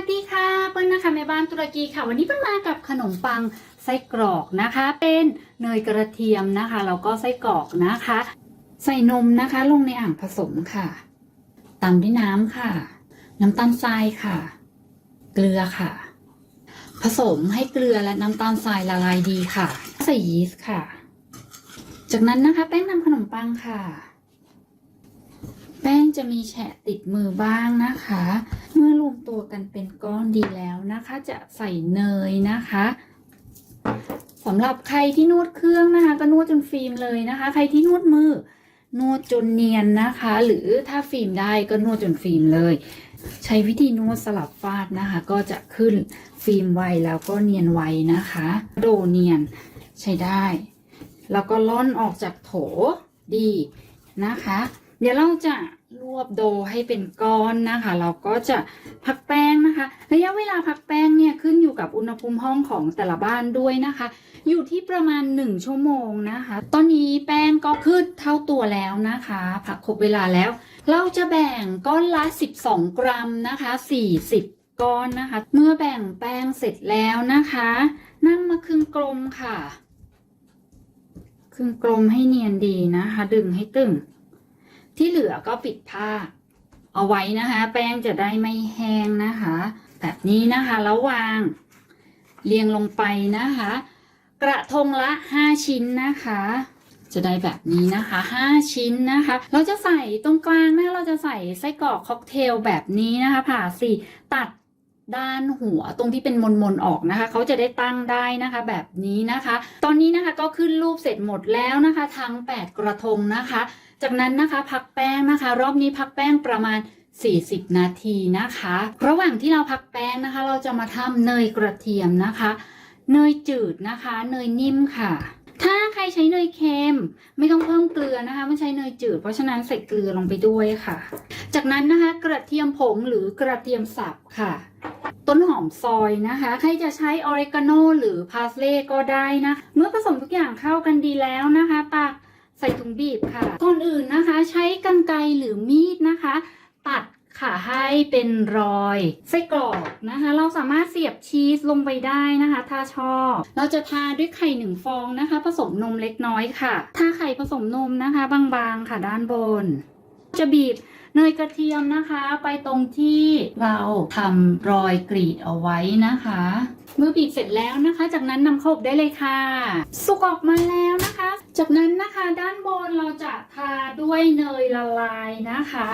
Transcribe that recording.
วัสดีค่ะเปิ้ลนะคะแม่บ้านตุรกีค่ะ วันนี้เปิ้ลมากับขนมปังไส้กรอกนะคะ เป็นเนยกระเทียมนะคะแล้วก็ไส้กรอกนะคะ ใส่นมนะคะ ลงในอ่างผสมค่ะตามด้วยน้ำค่ะ น้ำตาลทรายค่ะ เกลือค่ะ ผสมให้เกลือและน้ำตาลทรายละลายดีค่ะ ใส่ยีสต์ค่ะ จากนั้นนะคะ แป้งนำขนมปังค่ะ แป้งจะมีแฉะติดมือบ้างนะคะ ตัวกันเป็นก้อนดีแล้วนะคะ จะใส่เนยนะคะสำหรับใครที่นวดเครื่องนะคะ ก็นวดจนฟิล์มเลยนะคะ ใครที่นวดมือนวดจนเนียนนะคะ หรือถ้าฟิล์มได้ก็นวดจนฟิล์มเลย ใช้วิธีนวดสลับฟาดนะคะ ก็จะขึ้นฟิล์มไวแล้วก็เนียนไวนะคะ โดเนียนใช้ได้ แล้วก็ล่อนออกจากโถดีนะคะ เดี๋ยวเราจะรวบโดให้เป็นก้อนนะคะ เราก็จะพักแป้งนะคะ ระยะเวลาพักแป้งเนี่ยขึ้นอยู่กับอุณหภูมิห้องของแต่ละบ้านด้วยนะคะ อยู่ที่ประมาณ 1 ชั่วโมงนะคะ ตอนนี้แป้งก็ขึ้นเท่าตัวแล้วนะคะ พักครบเวลาแล้ว เราจะแบ่งก้อนละ 12 กรัมนะคะ 40 ก้อนนะคะ เมื่อแบ่งแป้งเสร็จแล้วนะคะนำมาครึ่งกลมค่ะ ครึ่งกลมให้เนียนดีนะคะ ดึงให้ตึง ที่เหลือก็ปิดผ้า เอาไว้นะคะ แป้งจะได้ไม่แห้งนะคะ แบบนี้นะคะแล้ววางเรียงลงไปนะคะ กระทงละ5ชิ้นนะคะ จะได้แบบนี้นะคะ5ชิ้นนะคะ เราจะใส่ตรงกลางนะเราจะใส่ไส้กรอกค็อกเทลแบบนี้นะคะผ่าสี่ตัดด้านหัวตรงที่เป็นมนมนๆออกนะคะ เขาจะได้ตั้งได้นะคะ แบบนี้นะคะ ตอนนี้นะคะก็ขึ้นรูปเสร็จหมดแล้วนะคะ ทั้ง 8 กระทงนะคะ จากนั้นนะคะพักแป้งนะคะ รอบนี้พักแป้งประมาณ 40 นาทีนะคะ ระหว่างที่เราพักแป้งนะคะ เราจะมาทำเนยกระเทียมนะคะ เนยจืดนะคะ เนยนิ่มค่ะ ถ้าใครใช้เนยเค็มไม่ต้องเพิ่มเกลือนะคะไม่ใช้เนยจืด เพราะฉะนั้นใส่เกลือลงไปด้วยค่ะ จากนั้นนะคะกระเทียมผงหรือกระเทียมสับค่ะต้นหอมซอยนะคะ ใครจะใช้ออริกาโนหรือพาสเล่ก็ได้นะ เมื่อผสมทุกอย่างเข้ากันดีแล้วนะคะตัก ใส่ถุงบีบค่ะ ก่อนอื่นนะคะ ใช้กรรไกรหรือมีดนะคะ ตัดค่ะให้เป็นรอยไส้กรอกนะคะ เราสามารถเสียบชีสลงไปได้นะคะ ถ้าชอบ เราจะทาด้วยไข่หนึ่งฟองนะคะ ผสมนมเล็กน้อยค่ะ ถ้าไข่ผสมนมนะคะ บางๆค่ะด้านบน จะบีบเนยกระเทียมนะคะ ไปตรงที่เราทำรอยกรีดเอาไว้นะคะ เมื่อบีบเสร็จแล้วนะคะ จากนั้นนำเข้าอบได้เลยค่ะ สุกออกมาแล้วนะคะ จากนั้นนะคะด้านบนเราจะทาด้วยเนยละลายนะคะ